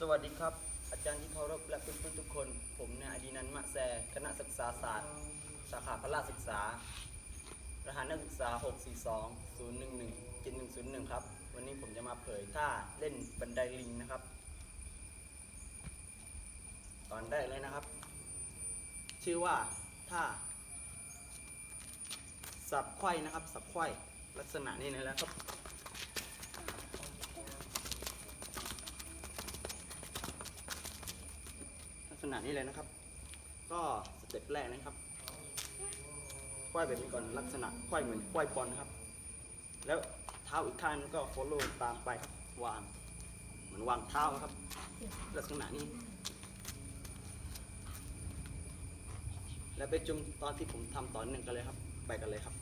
สวัสดีครับ อาจารย์ที่เคารพและเพื่อนๆทุกคน ผมนายอดีนันท์มะแซ คณะศึกษาศาสตร์ สาขาพละศึกษา รหัสนักศึกษา 642 011 7101 ครับ วันนี้ผมจะมาเผยท่าเล่นบันไดลิงนะครับ ตอนแรกเลยนะครับ ชื่อว่าท่า สับไขว้นะครับ สับไขว้ลักษณะนี้นะแล้วครับ ลักษณะนี้เลยนะครับ ก็สเต็ปแรกนะครับควายแบบนี้ก่อนลักษณะควายเหมือนควายบอลครับ แล้วเท้าอีกข้างนึงก็ follow ตามไปครับวาง เหมือนวางเท้าครับ ลักษณะนี้ แล้วไปจุมตอนที่ผมทำตอนหนึ่งกันเลยครับ ไปกันเลยครับ